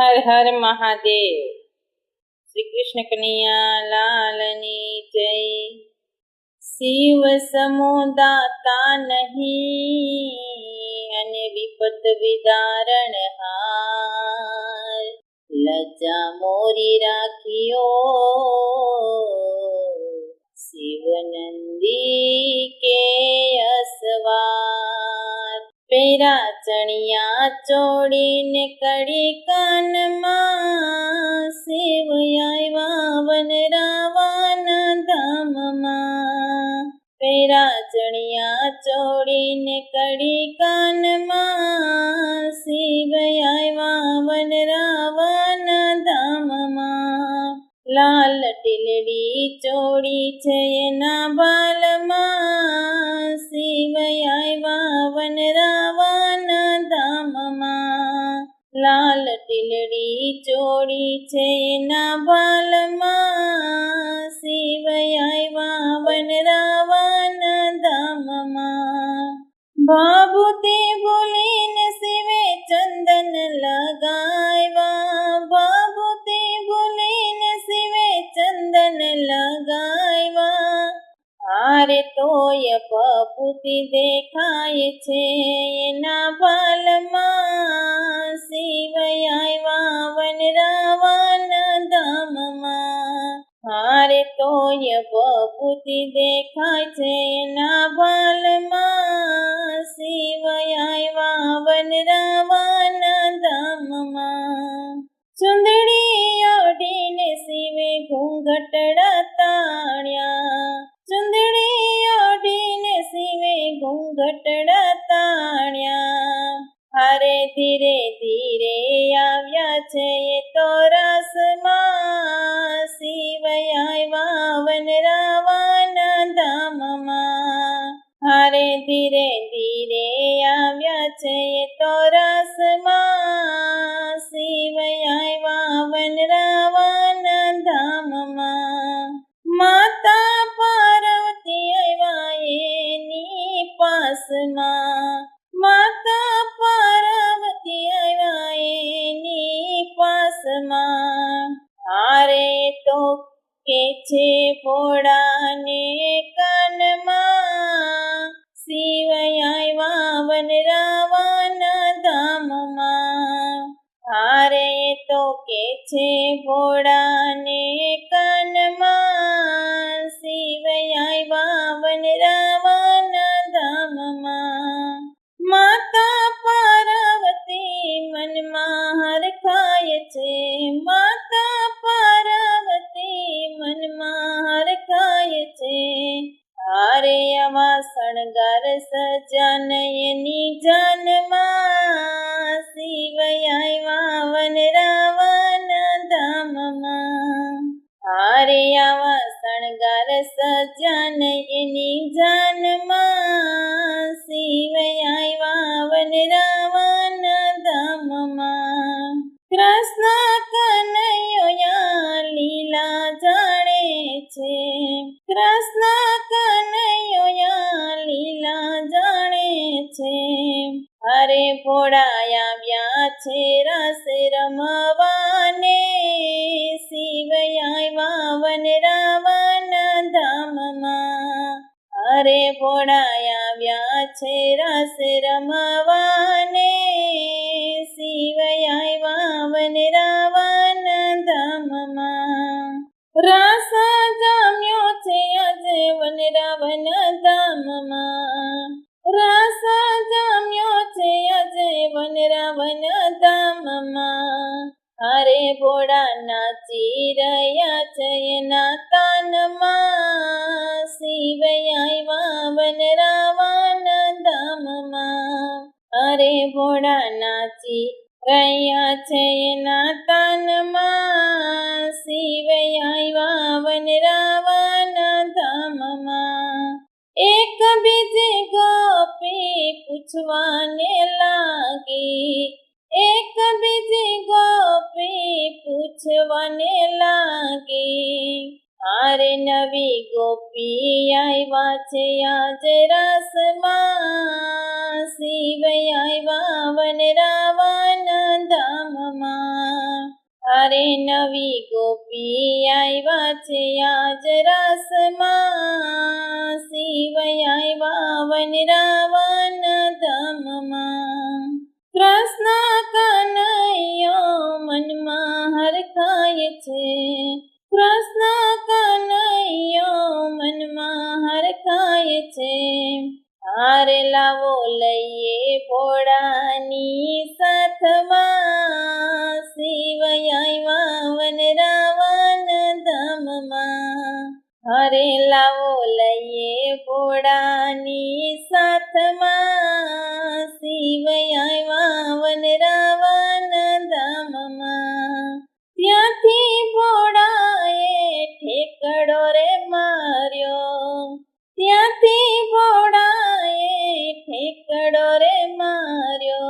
હર હર મહાદેવ. શ્રી કૃષ્ણ કનૈયા લાલની જય. શિવ સમુદાતા નહીં અને વિપત વિદારણ હાર. લજ્જા મોરી રાખ્યો શિવનંદી પેરા ચણિયા ચોડીને કડી કાનમાં શિવ આવ્યા ધામમાં. પેરા ચણિયા ચોડીને કડી કાનમાં શિવ આવ્યા વન રાવાના ધામમાં. લાલ ટીલડી ચોડી છે એના બાલમાં શિવ આવ્યા વન લાલ ટીલડી ચોડી છે એના બાલમાં શિવય આવ્યા વનરાવાના ધામમાં. બાબુ તે શિવે હારે તોય પપુતિ દેખાય છે. એના ભાલમાં શિવય આવ્યા વનરાવાના ધામમાં. મારે તોય પપુતિ દેખાય છે. એના ભાલમાં આવ્યા છે ફોડાને કાનમાં. શિવય આવ્યા વન રાવાના ધામમાં. હારે તો કે છે ભોળાને કૃષ્ણ કનૈયા લીલા જાણે છે. કૃષ્ણ કનૈયા લીલા જાણે છે. અરે ભોળાયા વ્યા છે રસ રમવાને અરે ભોળાના નાચી જયના કાનમાં શિવ વાવન વન રાવણ ધામમાં. અરે ભોળાના નાચી રહ્યા છે એના કાનમાં શિવ વાવન વન રાવણ ધામમાં. એક બીજે ગોપી પૂછવાને લાગી એક બીજી ગોપી પૂછવાને લાગી આરે નવી ગોપી આવ્યા છે આજે રસમાં. શિવ આવ્યા વન રાવણ ધામમાં. અરે નવી ગોપી આવ્યા છે આજ રાસમાં. શિવ આવ્યા વન રાવણ ધામમાં. કૃષ્ણ છે. કૃષ્ણ કનૈયો મનમાં હરખાય છે. હાર લાવો લઈએ ભોળાની સાથમાં. શિવ આવ્યા વન રાવણ ધામમાં. હરે લાવો લઈએ ભોળાની સાથમાં. શિવ આવ્યા વન ત્યાંથી ભોળાએ ઠેકડો રે માર્યો. ત્યાંથી ભોળાએ ઠેકડો રે માર્યો.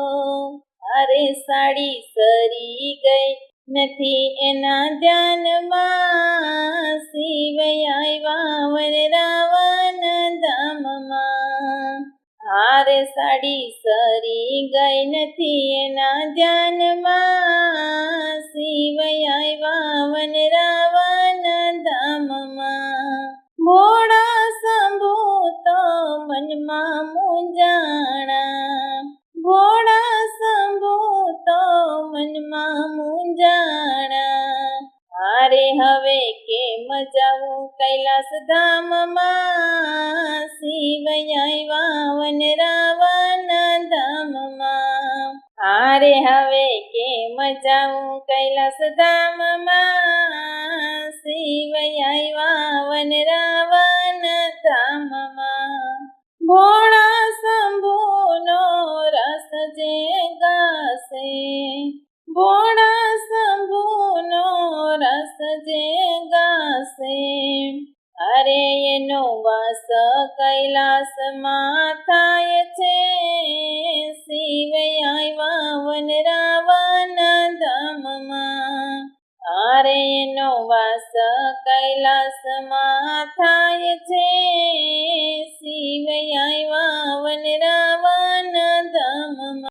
અરે સાડી સરી ગઈ નથી એના ધ્યાનમાં. શિવ આવ્યા વન રાવણ ધામમાં. હારે સાડી સરી ગઈ નથી એના ધ્યાનમાં. હારે હવે કેમ જાવું? કૈલાસ ધામમાં શિવ આવ્યા વન રાવણ ધામમાં. હારે હવે કેમ જાવું? કૈલાસ ધામમાં શિવ આવ્યા વન રાવણ ધામમાં. ભોળા શંભુનો રસ જે ગાશે, ભોળા કૈલાસમાં થાય છે. શિવ આવ્યા વન રાવણ ધામમાં. આરે એનો વાસ કૈલાસમાં થાય છે. શિવ આવ્યા વન